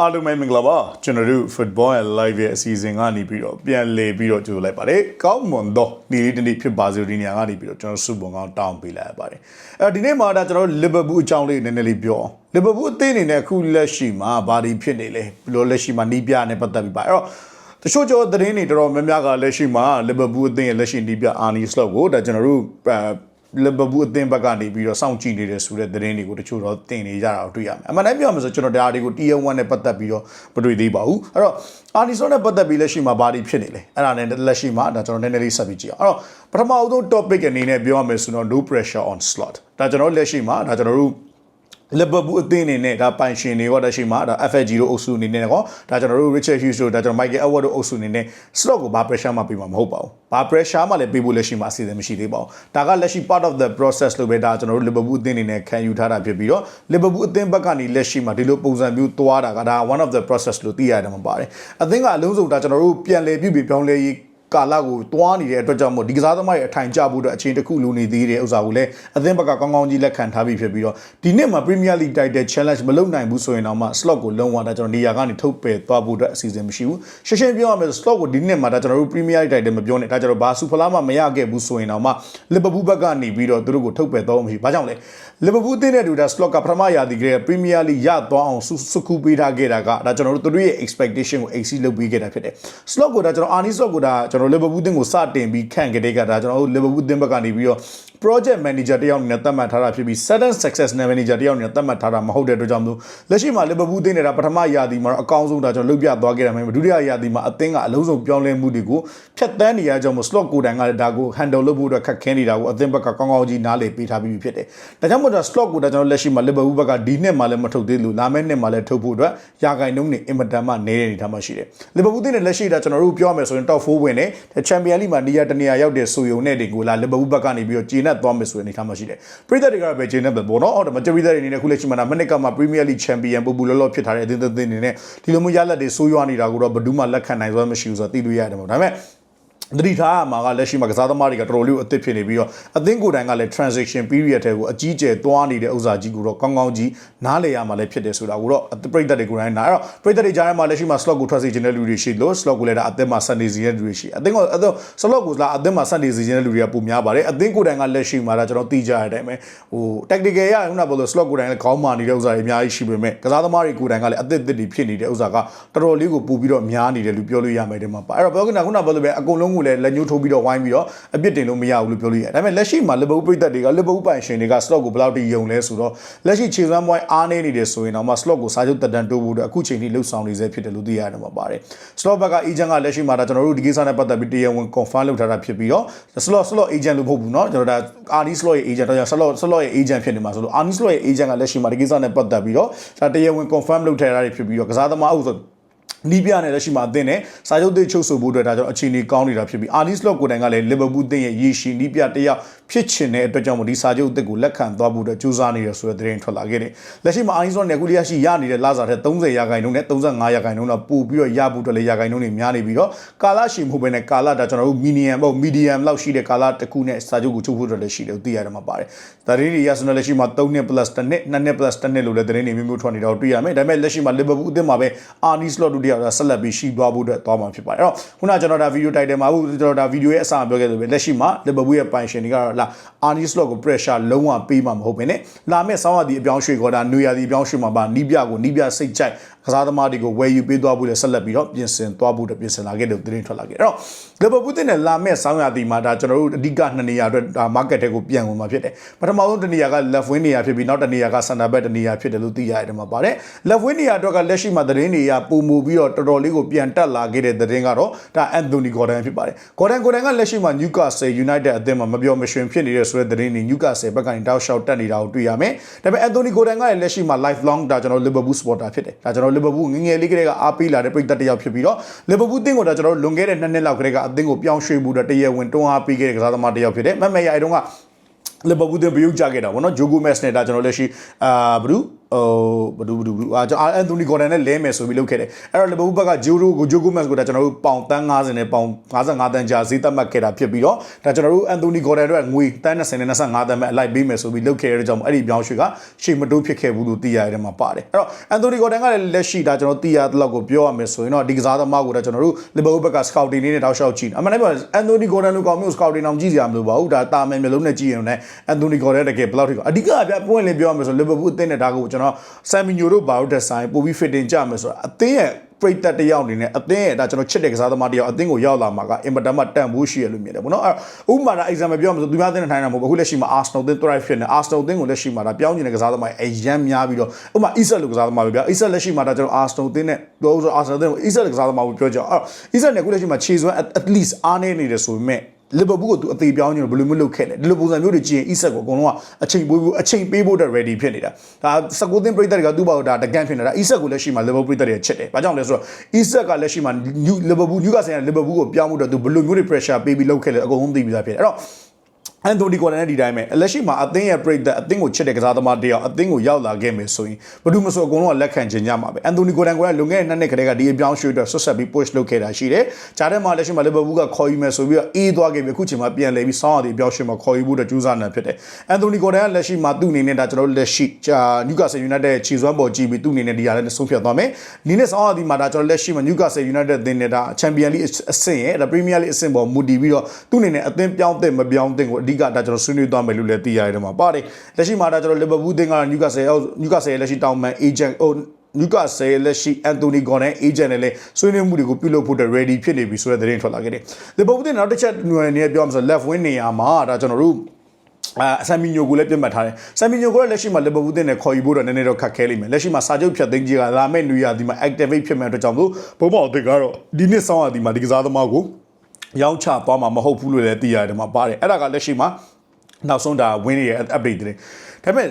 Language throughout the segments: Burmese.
အားလုံးပဲမင်္ဂလာပါကျွန်တော်တို့ Football and Live ရဲ့အစီအစဉ်ကနေပြီးတော့ပြန်လည်ပြီးတော့ကြိုလိုက်ပါတယ်ကောင်းမွန်သောနေ့လေးတစ်နေ့ဖြစ်ပါစေဒီနေရာကနေပြီးတော့ကျွန်တော်စုပုံကောင်းတောင်းပေးလိုက်ရပါတယ်အဲဒီနေ့မှာဒါကျွန်တော် Liverpool အကြောင်းလေးနည်းနည်းလေးပြောအောင် Liverpool အသင်းအနေနဲ့အခုလက်ရှိမှာဘာဒီဖြစ်နေလဲဘယ်လိုလက်ရှိမှာနီးပြနဲ့ပတ်သက်ပြီးပါအဲ့တော့တချို့ကျော်သတင်းတွေတော်တော်များများကလက်ရှိမှာ Liverpool အသင်းရဲ့လက်ရှိနီးပြ Arnie Slot ကိုဒါကျွန်တော်တို့ လီဗာပူးအသင်းဘက်ကနေပြီးတော့စောင့်ကြည့်နေတဲ့ဆိုတဲ့သတင်းတွေကိုတချို့တော့တင်နေကြတာကိုတွေ့ရမယ်အမှန်တမ်းပြောရမယ်ဆိုကျွန်တော်ဒါတွေကို Tier 1နဲ့ပတ်သက်ပြီးတော့မတွေ့သေးပါဘူးအဲ့တော့အာနီဆိုနဲ့ပတ်သက်ပြီးလက်ရှိမှာဘာတွေဖြစ်နေလဲအဲ့ဒါနဲ့လက်ရှိမှာဒါကျွန်တော်နည်းနည်းလေးဆက်ပြီးကြည့်အောင်အဲ့တော့ပထမအဆုံး topic အနေနဲ့ပြောရမယ်ဆိုတော့ no pressure on slot ဒါကျွန်တော်လက်ရှိမှာဒါကျွန်တော်တို့ လီဗာပူးအသင်းအနေနဲ့ဒါပိုင်ရှင်တွေရောတက်ရှိမှာဒါ FFG တို့အုပ်စုအနေနဲ့ကောဒါကျွန်တော်တို့ Richard Hughes တို့ဒါကျွန်တော် Michael Edward တို့အုပ်စုအနေနဲ့ slot ကိုဘာ pressure မှပေးမှာမဟုတ်ပါဘူးဘာ pressure မှလည်းပေးဖို့လက်ရှိမှာအစီအစဉ်မရှိသေးပါဘူးဒါကလက်ရှိ part of the process လို့ပဲဒါကျွန်တော်တို့ Liverpool အသင်းအနေနဲ့ခံယူထားတာဖြစ်ပြီးတော့ Liverpool အသင်းဘက်ကနေလက်ရှိမှာဒီလိုပုံစံမျိုးသွားတာကဒါ one of the process လို့သိရတယ်မှာပါတယ်အသင်းကအလုံးစုံဒါကျွန်တော်တို့ပြန်လည်ပြုပြင်ပြောင်းလဲရေး ကာလကိုတွားနေတဲ့အတွက်ကြောင့်မို့ဒီကစားသမားရဲ့အထိုင်ကျဖို့အတွက်အချိန်တစ်ခုလိုနေသေးတဲ့ဥစ္စာကိုလည်းအသင်းဘက်ကကောင်းကောင်းကြီးလက်ခံထားပြီးဖြစ်ပြီးတော့ဒီနှစ်မှာ Premier League Title Challenge မလုပ်နိုင်ဘူးဆိုရင်တော့မှ slot ကိုလုံးဝဒါကျွန်တော်နေရာကနေထုတ်ပယ်သွားဖို့အတွက်အစီအစဉ်မရှိဘူးရှင်းရှင်းပြောရမယ် slot ကိုဒီနှစ်မှာဒါကျွန်တော်တို့ Premier League Title မပြောနဲ့ဒါကျွန်တော်ဘာစူဖလာမှမရခဲ့ဘူးဆိုရင်တော့မှ Liverpool ဘက်ကနေပြီးတော့သူတို့ကိုထုတ်ပယ်သွားမှမရှိဘာကြောင့်လဲ Liverpool တင်းတဲ့တူဒါ slot ကပထမရာသီကလေး Premier League ရသွားအောင်စုခုပေးထားခဲ့တာကဒါကျွန်တော်တို့သူတို့ရဲ့ expectation ကို exceed လုပ်ပေးခဲ့တာဖြစ်တယ် slot ကိုဒါကျွန်တော် Arnie slot ကိုဒါကျွန်တော် Liverpool တင်းကိုစတင်ပြီးခန့်ကြတဲ့ကဒါကျွန်တော်တို့ Liverpool တင်းဘက်ကနေပြီးတော့ project manager တယောက်အနေနဲ့သတ်မှတ်ထားတာဖြစ်ပြီး sudden success manager တယောက်အနေနဲ့သတ်မှတ်ထားတာမဟုတ်တဲ့အတွက်ကြောင့်မို့လက်ရှိမှာ Liverpool တင်းနေတာပထမရာသီမှာတော့အကောင်းဆုံးဒါကျွန်တော်လုပ်ပြသွားခဲ့တာမှမဟုတ်ဒုတိယရာသီမှာအသင်းကအလုံးစုံပြောင်းလဲမှုတွေကိုဖြတ်တန်းနေရကြောင်းမို့ slot ကိုတိုင်ကလည်းဒါကို handle လုပ်ဖို့အတွက်ခက်ခဲနေတာကိုအသင်းဘက်ကကောင်းကောင်းကြီးနားလည်ပေးထားပြီးဖြစ်တယ်ဒါကြောင့်မို့ဒါ slot ကိုဒါကျွန်တော်လက်ရှိမှာ Liverpool ဘက်ကဒီနှစ်မှာလည်းမထုတ်သေးလို့လာမယ့်နှစ်မှာလည်းထုတ်ဖို့အတွက်ရာဂိုင်နှုန်းနေအင်မတန်မှနေတဲ့အနေထားမှရှိတယ် Liverpool တင်းနဲ့လက်ရှိဒါကျွန်တော်တို့ပြောရမယ်ဆိုရင် top 4ဝင်တယ် Champions League မှာနေရာတနေရာရောက်တဲ့ဆိုယုံနဲ့တင်ကိုလာ Liverpool ဘက်ကနေပြီးတော့ကျေနပ်သွားမယ်ဆိုတဲ့အနေထားမှရှိတယ်ပြည်သက်တွေကပဲကျေနပ်ပဲပေါ့နော်အော်ဒါမကျပြည်သက်တွေအနေနဲ့ခုလက်ရှိမှာမနစ်ကမှ Premier League Champion ပူပူလောလောဖြစ်ထားတဲ့အသင်းသင်းတွေနဲ့ဒီလိုမျိုးရလက်တွေဆိုးရွားနေတာကိုတော့ဘယ်သူမှလက်ခံနိုင်စွမ်းမရှိဘူးဆိုတော့သိလို့ရတယ်ပေါ့ဒါပေမဲ့ တတိထားမှာကလက်ရှိမှာကစားသမားတွေကတော်တော်လေးအသစ်ဖြစ်နေပြီးတော့အသင်းကိုယ်တိုင်ကလည်း transaction period တွေကိုအကြီးကျယ်သွားနေတဲ့ဥစ္စာကြီးကိုတော့ကောင်းကောင်းကြီးနားလည်ရမှာလည်းဖြစ်တယ်ဆိုတာကိုတော့ပရိသတ်တွေကိုယ်တိုင်နားအဲ့တော့ပရိသတ်တွေကြားထဲမှာလက်ရှိမှာ slot ကိုထွက်စေခြင်းတဲ့လူတွေရှိလို့ slot ကိုလည်းဒါအသင်းမှာဆက်နေစီတဲ့လူတွေရှိအသင်းကအသင်း slot ကိုလာအသင်းမှာဆက်နေစီခြင်းတဲ့လူတွေကပုံများပါတယ်အသင်းကိုယ်တိုင်ကလက်ရှိမှာဒါကျွန်တော်သိကြရတဲ့အတိုင်းပဲဟို tactical ရခုနကပြောလို့ slot ကိုယ်တိုင်လည်းခေါင်းမာနေတဲ့ဥစ္စာတွေအများကြီးရှိပေမဲ့ကစားသမားတွေကိုယ်တိုင်ကလည်းအသစ်အသစ်တွေဖြစ်နေတဲ့ဥစ္စာကတော်တော်လေးကိုပူပြီးတော့များနေတယ်လို့ပြောလို့ရမယ်တဲ့မှာပါအဲ့တော့ပြောကနာခုနကပြောလို့ပဲအကုန်လုံးကိုလည်းလက်ညှိုးထိုးပြီးတော့ဝိုင်းပြီးတော့အပြစ်တင်လို့မရဘူးလို့ပြောလို့ရတယ်ဒါပေမဲ့လက်ရှိမှာလီဗာပူးပြည်သက်တွေကလီဗာပူးပိုင်ရှင်တွေက slot ကိုဘယ်လောက်ထိယုံလဲဆိုတော့လက်ရှိခြေစွမ်းပွိုင်းအားနေနေတယ်ဆိုရင်တော့မှ slot ကိုစာချုပ်တက်တန်တိုးဖို့အတွက်အခုချိန်ထိလှုပ်ဆောင်နေစေဖြစ်တယ်လို့သိရတယ်မှာပါတယ် slot ဘက်က agent ကလက်ရှိမှာဒါကျွန်တော်တို့ဒီကိစ္စနဲ့ပတ်သက်ပြီးတရားဝင် confirm လုပ်ထားတာဖြစ်ပြီးတော့ slot slot agent လို့မဟုတ်ဘူးเนาะကျွန်တော်ဒါ RD slot ရဲ့ agent တော့ slot slot ရဲ့ agent ဖြစ်နေမှာဆိုလို့ RD slot ရဲ့ agent ကလက်ရှိမှာဒီကိစ္စနဲ့ပတ်သက်ပြီးတော့ဒါတရားဝင် confirm လုပ်ထားတာဖြစ်ပြီးတော့ကစားသမားအုပ်ဆို နီးပြနဲ့လက်ရှိမှာအသင်းနဲ့စာချုပ်တွေချုပ်ဆိုဖို့အတွက်ဒါကြောင့်အခြေအနေကောင်းနေတာဖြစ်ပြီးအာလီစလော့ကိုတိုင်ကလည်းလီဗာပူးအသင်းရဲ့ရည်ရှိနီးပြတစ်ယောက် ဖြစ်ချင်တဲ့အတွက်ကြောင့်မို့ဒီစာချုပ်အသစ်ကိုလက်ခံသွားဖို့အတွက်ကြိုးစားနေရဆိုတဲ့သတင်းထွက်လာခဲ့တယ်။လက်ရှိမှာအာလီစလော့နဲ့ကူလီယာရှိရနေတဲ့လာစာထက်30ရာခိုင်နှုန်းနဲ့35ရာခိုင်နှုန်းတော့ပို့ပြီးတော့ရဖို့အတွက်လည်းရာခိုင်နှုန်းတွေများနေပြီးတော့ကာလရှိမှုပဲနဲ့ကာလဒါကျွန်တော်တို့မီနီယမ်ပေါ့မီဒီယမ်လောက်ရှိတဲ့ကာလတစ်ခုနဲ့စာချုပ်ကိုချုပ်ဖို့အတွက်လည်းရှိတယ်သိရတယ်မှာပါတယ်။သတင်းတွေရဆိုတော့လက်ရှိမှာ3နှစ် plus တစ်နှစ်2နှစ် plus တစ်နှစ်လို့လည်းသတင်းတွေမျိုးမျိုးထွက်နေတော့တွေ့ရမယ်။ဒါပေမဲ့လက်ရှိမှာလီဗာပူးအသင်းမှာပဲအာလီစလော့တို့တယောက်ကဆက်လက်ပြီးရှိသွားဖို့အတွက်သွားမှာဖြစ်ပါတယ်အဲ့တော့ခုနကျွန်တော်ဒါဗီဒီယိုတိုက်တယ်မှာဘူးကျွန်တော်ဒါဗီဒီယိုရဲ့အစပြောခဲ့သလိုပဲလက်ရှိမှာလီဗာပူးရဲ့ပိုင်ရှင်တွေကတော့လာအာနီစလော့ကို pressure လုံးဝပေးမှာမဟုတ်ဘဲနဲ့လာမဲ့ဆောင်းရာသီအပြောင်းရွှေ့ခေါ်တာနွေရာသီအပြောင်းရွှေ့မှာပါနီးပြကိုနီးပြစိတ်ကြိုက်ကစားသမားတွေကိုဝယ်ယူပေးသွားဖို့လည်းဆက်လက်ပြီးတော့ပြင်ဆင်သွားဖို့အတွက်ပြင်ဆင်လာခဲ့တယ်သတင်းထွက်လာခဲ့အဲ့တော့လီဗာပူးတင်တဲ့လာမဲ့ဆောင်းရာသီမှာဒါကျွန်တော်တို့အဓိကနှစ်နေရာအတွက်ဒါ market ထဲကိုပြန်ဝင်မှာဖြစ်တယ်ပထမဆုံးတစ်နေရာက left wing နေရာဖြစ်ပြီးနောက်တစ်နေရာက center back တစ်နေရာဖြစ်တယ်လို့သိရတယ်မှာပါတယ် left wing နေရာအတွက်ကလက်ရှိမှာသတင်းတွေကပုံမူပြီးတော့တော်တော်လေးကိုပြန်တက်လာခဲ့တဲ့သတင်းကတော့ဒါအန်သိုနီဂေါ်ဒန်ဖြစ်ပါတယ်ဂေါ်ဒန်ဂေါ်ဒန်ကလက်ရှိမှာ Newcastle United အသင်းမှာမပြောမရွှင်ဖြစ်နေတဲ့ဆိုတဲ့သတင်းတွေ Newcastle ဘက်ကနေတောက်လျှောက်တက်နေတာကိုတွေ့ရမယ်ဒါပေမဲ့အန်သိုနီဂေါ်ဒန်ကလည်းလက်ရှိမှာ lifelong ဒါကျွန်တော် Liverpool supporter ဖြစ်တယ်ဒါကျွန်တော် Liverpool ငငယ်လေးကလေးကအားပေးလာတဲ့ပြည်သက်တစ်ယောက်ဖြစ်ပြီးတော့ Liverpool အသင်းကိုဒါကျွန်တော်လွန်ခဲ့တဲ့နှစ်နှစ်လောက်ကလေးကအသင်းကိုပြောင်းရွှေ့မှုတဲ့တရဝင်တွန်းအားပေးခဲ့တဲ့ကစားသမားတစ်ယောက်ဖြစ်တယ်မမရအဲတုန်းကလီဗာပူးတင်ပြုတ်ကြခဲ့တာဗောနော်ဂျိုဂိုမက်စ်နဲ့ဒါကျွန်တော်လက်ရှိအာဘရူ ဟိုဘဒူဘဒူဘဒူအာကျွန်တော်အန်တိုနီဂေါ်ဒန်နဲ့လဲမယ်ဆိုပြီးလုပ်ခဲ့တယ်အဲ့တော့လီဗာပူးဘက်ကဂျိုရိုကိုဂျိုဂိုမက်စ်ကိုဒါကျွန်တော်တို့ပေါင်တန်း90နဲ့ပေါင်55တန်းကြားဈေးသက်မှတ်ခဲ့တာဖြစ်ပြီးတော့ဒါကျွန်တော်တို့အန်တိုနီဂေါ်ဒန်အတွက်ငွေတန်း20နဲ့25တန်းပဲအလိုက်ပေးမယ်ဆိုပြီးလုပ်ခဲ့ရတဲ့ကြောင့်အဲ့ဒီပြောင်းရွှေ့ကရှေ့မတိုးဖြစ်ခဲ့ဘူးလို့သိရတယ်မှာပါတယ်အဲ့တော့အန်တိုနီဂေါ်ဒန်ကလည်းလက်ရှိဒါကျွန်တော်သိရတဲ့လောက်ကိုပြောရမယ်ဆိုရင်တော့ဒီကစားသမားကိုဒါကျွန်တော်တို့လီဗာပူးဘက်ကစကောက်တင်နေတဲ့တောက်လျှောက်ကြည့်အမှန်တမ်းပြောအန်တိုနီဂေါ်ဒန်လိုကောင်မျိုးစကောက်တင်အောင်ကြည့်စရာမလိုပါဘူးဒါတာမယ်မျိုးလုံးနဲ့ကြည့်ရင်လည်းအန်တိုနီဂေါ်ဒန်တကယ်ဘယ်လောက်ထိအဓိကပြပွင့်လင်းပြောရမယ်ဆိုလီဗာပူးအသင်းနဲ့ဒါကိုကျွန်တော်ဆမ်မီညိုတို့ဘာလို့တက်ဆိုင်ပိုပြီး fitting ကြမယ်ဆိုတာအသင်းရဲ့ပရိသတ်တယောက်အနေနဲ့အသင်းရဲ့ဒါကျွန်တော်ချစ်တဲ့ကစားသမားတယောက်အသင်းကိုရောက်လာမှာကအင်မတန်မှတန်ဖိုးရှိရလို့မြင်တယ်ပေါ့နော်အဲဥပမာဒါ example ပြောရမယ်ဆိုသူများအသင်းနဲ့ထိုင်တာမဟုတ်ဘူးအခုလက်ရှိမှာ Arsenal အသင်း thrive ဖြစ်နေ Arsenal အသင်းကိုလက်ရှိမှာဒါပြောင်းကျင်တဲ့ကစားသမားအရန်များပြီးတော့ဥပမာ Isak လိုကစားသမားပဲဗျာ Isak လက်ရှိမှာဒါကျွန်တော် Arsenal အသင်းနဲ့ပြောဆို Arsenal အသင်းကို Isak လိုကစားသမားကိုပြောကြအောင်အဲ Isak နဲ့အခုလက်ရှိမှာခြေစွမ်း at least အားနေနေတယ်ဆိုပေမဲ့ လီဗာပူးကိုသူအသေးပြောင်းနေဘယ်လိုမျိုးလုပ်ခဲ့လဲဒီလိုပုံစံမျိုးတွေကြည့်ရင် Isak ကိုအကုန်လုံးကအချိန်ပေးဖို့အချိန်ပေးဖို့အတွက် ready ဖြစ်နေတာဒါ19သင်းပရိသတ်တွေကသူ့ဘာလို့ဒါတကန်ဖြစ်နေတာ Isak ကိုလက်ရှိမှာလီဗာပူးပရိသတ်တွေချက်တယ်ဘာကြောင့်လဲဆိုတော့ Isak ကလက်ရှိမှာလီဗာပူးနျူကာဆယ်ကလီဗာပူးကိုပြောင်းဖို့အတွက်သူဘယ်လိုမျိုးတွေ pressure ပေးပြီးလုပ်ခဲ့လဲအကုန်လုံးသိပြီးသားဖြစ်တယ်အဲ့တော့ အန်တိုနီကိုလည်းဒီတိုင်းပဲလက်ရှိမှာအသင်းရဲ့ break တဲ့အသင်းကိုချစ်တဲ့ကစားသမားတယောက်အသင်းကိုရောက်လာခဲ့မယ်ဆိုရင်ဘာလို့မဆိုအကုန်လုံးကလက်ခံချင်ကြမှာပဲအန်တိုနီကိုတန်ကိုကလွန်ခဲ့တဲ့နှစ်နှစ်ကတည်းကဒီအပြောင်းရွှေ့အတွက်ဆွတ်ဆက်ပြီး push လုပ်ခဲ့တာရှိတယ်။ဂျားထဲမှာလက်ရှိမှာလီဗာပူးကခေါ်ယူမယ်ဆိုပြီးတော့အေးသွားခဲ့ပြီအခုချိန်မှာပြန်လဲပြီးဆောင်းရသည်အပြောင်းရွှေ့မှာခေါ်ယူဖို့အတွက်ကြိုးစားနေဖြစ်တယ်။အန်တိုနီကိုတန်ကလက်ရှိမှာသူ့အနေနဲ့ဒါကျွန်တော်တို့လက်ရှိဂျာနျူကာဆယ်ယူနိုက်တက်ခြေစွမ်းပေါ်ကြည့်ပြီးသူ့အနေနဲ့ဒီဟာလည်းဆုံးဖြတ်သွားမယ်။ဒီနေ့ဆောင်းရသည်မှာဒါကျွန်တော်လက်ရှိမှာနျူကာဆယ်ယူနိုက်တက်အသင်းနဲ့ဒါချန်ပီယံလိအဆင့်ရဲ့ဒါပရီးမီးယားလိအဆင့်ပေါ်မူတည်ပြီးတော့သူ့အနေနဲ့အသင်းပြောင်းတဲ့မပြောင်းတဲ့ကိုအဓိကဒါကျွန်တော်ဆွေးနွေးသွားမယ်လို့လည်းသိရတယ်မှာပါတယ်လက်ရှိမှာဒါကျွန်တော်လီဗာပူးအသင်းကနျူကာဆယ်နျူကာဆယ်လက်ရှိတောင်းမန်အေဂျင့်ဟိုနျူကာဆယ်လက်ရှိအန်တိုနီဂွန်နဲ့အေဂျင့်နဲ့လည်းဆွေးနွေးမှုတွေကိုပြုလုပ်ဖို့အတွက် ready ဖြစ်နေပြီဆိုတဲ့သတင်းထွက်လာခဲ့တယ်။ဒီပုံပြင်နောက်တစ်ချက်ຫນွယ်နေပြောမှဆို left wing နေရာမှာဒါကျွန်တော်တို့အာဆမ်မီညိုကိုလည်းပြတ်မှတ်ထားတယ်ဆမ်မီညိုကိုလည်းလက်ရှိမှာလီဗာပူးတင်နဲ့ခေါ်ယူဖို့တော့နည်းနည်းတော့ခက်ခဲလိမ့်မယ်လက်ရှိမှာစာချုပ်ဖြတ်သိမ်းကြီးကလာမယ့်နွေရာသီမှာ activate ဖြစ်မဲ့အတွက်ကြောင့်မို့ဘုံမောက်အသစ်ကတော့ဒီနှစ်ဆောင်းရာသီမှာဒီကစားသမားကို ရောင်းချသွားမှာမဟုတ်ဘူးလို့လည်းသိရတယ်မှာပါတယ်အဲ့ဒါကလက်ရှိမှာနောက်ဆုံးဒါ win ရဲ့ update တွေဒါပေမဲ့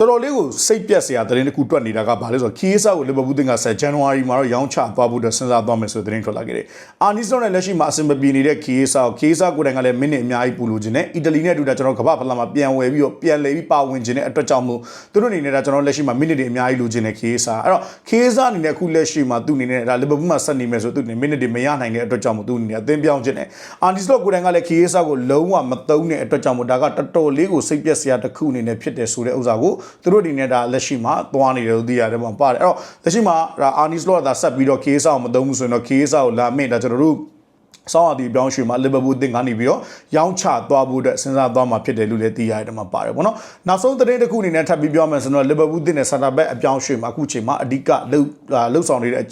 တော်တော်လေးကိုစိတ်ပြက်စရာသတင်းတစ်ခုတွက်နေတာကဘာလဲဆိုတော့ခီးဆာကိုလီဗာပူးတင်ကဆက်ဇန်နဝါရီမှာတော့ရောင်းချသွားဖို့အတွက်စဉ်းစားသွားမယ်ဆိုတဲ့သတင်းထွက်လာခဲ့တယ်။အာနီစတော့နဲ့လက်ရှိမှာအဆင်မပြေနေတဲ့ခီးဆာကိုခီးဆာကိုယ်တိုင်ကလည်းမိနစ်အများကြီးပူလို့ခြင်းနဲ့အီတလီနဲ့အတူတာကျွန်တော်ကမ္ဘာဖလားမှာပြန်ဝယ်ပြီးတော့ပြန်လည်ပြီးပါဝင်ခြင်းနဲ့အတွက်ကြောင့်မို့သူတို့အနေနဲ့ဒါကျွန်တော်လက်ရှိမှာမိနစ်တွေအများကြီးလိုချင်တဲ့ခီးဆာအဲ့တော့ခီးဆာအနေနဲ့အခုလက်ရှိမှာသူ့အနေနဲ့ဒါလီဗာပူးမှာဆက်နေမယ်ဆိုသူ့အနေနဲ့မိနစ်တွေမရနိုင်တဲ့အတွက်ကြောင့်မို့သူ့အနေနဲ့အသင်းပြောင်းခြင်းနဲ့အာနီစတော့ကိုယ်တိုင်ကလည်းခီးဆာကိုလုံးဝမသုံးတဲ့အတွက်ကြောင့်မို့ဒါကတော်တော်လေးကိုစိတ်ပြက်စရာတစ်ခုအနေနဲ့ဖြစ်တယ်ဆိုတဲ့ဥစ္စာကိုသူတို့အနေနဲ့ဒါလက်ရှိမှာသွားနေတယ်လို့သိရတယ်မှာပါတယ်အဲ့တော့လက်ရှိမှာဒါအာနီစလော့ဒါဆက်ပြီးတော့ KSA ကိုမသုံးဘူးဆိုရင်တော့ KSA ကိုလာမင်းဒါကျွန်တော်တို့ဆောင်းအတီပြောင်းရွှေ့မှာလီဗာပူးတင်ကနေပြီးတော့ရောင်းချသွားဖို့အတွက်စဉ်းစားသွားမှာဖြစ်တယ်လို့လည်းသိရတယ်မှာပါတယ်ပေါ့နော်နောက်ဆုံးသတင်းတစ်ခုအနေနဲ့ထပ်ပြီးပြောမယ်ဆိုတော့လီဗာပူးတင်နဲ့ဆန်တာဘက်အပြောင်းရွှေ့မှာအခုချိန်မှာအဓိကလှုပ်လှုပ်ဆောင်နေတဲ့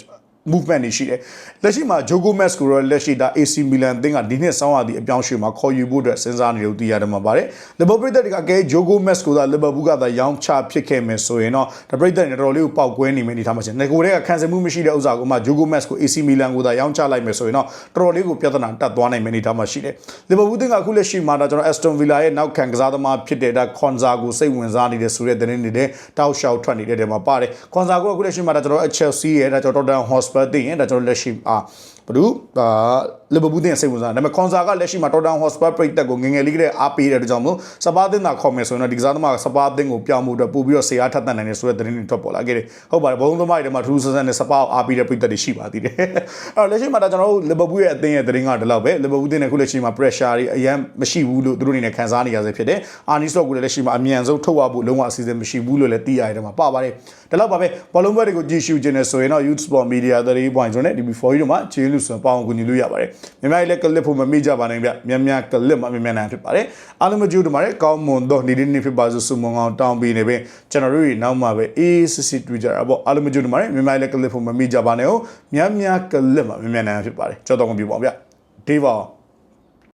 movement တွေရှိတယ်လက်ရှိမှာ Jogo Max ကိုတော့လက်ရှိဒါ AC Milan အသင်းကဒီနှစ်ဆောင်းရသည့်အပြောင်းရွှေ့မှာခေါ်ယူဖို့အတွက်စဉ်းစားနေလို့သိရတယ်မှာပါတယ်လီဗာပူးပြည်သက်ကကဲ Jogo Max ကိုသာလီဗာပူးကသာရောင်းချဖြစ်ခဲ့မယ်ဆိုရင်တော့ဒါပြည်သက်နေတော်တော်လေးကိုပေါက်ကွဲနေမယ်အနေထားမှာရှင်ငကိုတွေကခံစားမှုမရှိတဲ့ဥစ္စာကိုမှ Jogo Max ကို AC Milan ကိုသာရောင်းချလိုက်မယ်ဆိုရင်တော့တော်တော်လေးကိုပြဿနာတက်သွားနိုင်မယ်အနေထားမှာရှိတယ်လီဗာပူးအသင်းကအခုလက်ရှိမှာဒါကျွန်တော် Aston Villa ရဲ့နောက်ခံကစားသမားဖြစ်တဲ့ဒါ Konza ကိုစိတ်ဝင်စားနေတဲ့ဆိုတဲ့သတင်းတွေလည်းတောက်လျှောက်ထွက်နေတဲ့တဲမှာပါတယ် Konza ကိုအခုလက်ရှိမှာဒါကျွန်တော် Chelsea ရဲ့ဒါကျွန်တော် Tottenham Hotspur တင်ရဲ့ဒါကျွန်တော်လက်ရှိအာဘဒူဒါ လီဗာပူးတင်စိတ်ဝင်စားတယ်ဒါပေမဲ့ကွန်ဆာကလက်ရှိမှာတော်တန်ဟော့စပါပရိတ်တက်ကိုငငယ်လေးကလေးအားပေးတဲ့အတွက်ကြောင့်မို့စပါတင်သာခေါ်မယ်ဆိုရင်တော့ဒီကစားသမားကစပါတင်ကိုပြောင်းမှုအတွက်ပို့ပြီးတော့ဆေးအားထပ်တန်နိုင်တယ်ဆိုတဲ့သတင်းတွေထွက်ပေါ်လာခဲ့တယ်ဟုတ်ပါတယ်ဘုံသမားတွေထဲမှာထူးဆန်းဆန်းနဲ့စပါအားပေးတဲ့ပရိတ်တက်တွေရှိပါသေးတယ်အဲ့တော့လက်ရှိမှာဒါကျွန်တော်တို့လီဗာပူးရဲ့အသင်းရဲ့သတင်းကဒီလောက်ပဲလီဗာပူးတင်တဲ့ခုလက်ရှိမှာ pressure တွေအရင်မရှိဘူးလို့သူတို့အနေနဲ့ခံစားနေရဆဲဖြစ်တယ်အာနီစတော့ကိုလည်းလက်ရှိမှာအမြန်ဆုံးထုတ်ရဖို့လုံးဝအစီအစဉ်မရှိဘူးလို့လည်းသိရတယ်မှာပါပါတယ်ဒီလောက်ပါပဲဘောလုံးဘက်တွေကိုကြည့်ရှုခြင်းနဲ့ဆိုရင်တော့ Youth Sport Media 3.0နဲ့ DB4 တို့မှာကျေးလူဆိုပေါအောင်ကူညီလို့ရပါတယ်မြန်မာပြည်လည်းကလစ်ဖို့မမေ့ကြပါနဲ့ဗျမြန်မြန်ကလစ်မှာမြန်မြန်နိုင်ဖြစ်ပါတယ်အားလုံးမကြိုးတို့မှာလည်းကောင်းမွန်သောနေ့နေ့ဖြစ်ပါစို့ဆုမွန်အောင်တောင်းပေးနေပဲကျွန်တော်တို့ရဲ့နောက်မှာပဲအေးစစ်စစ်တွေ့ကြတာပေါ့အားလုံးမကြိုးတို့မှာလည်းမြန်မာပြည်လည်းကလစ်ဖို့မမေ့ကြပါနဲ့ဟုတ်မြန်မြန်ကလစ်မှာမြန်မြန်နိုင်ဖြစ်ပါတယ်ကြောက်တော့ကုန်ပြပါဗျဒေးပါ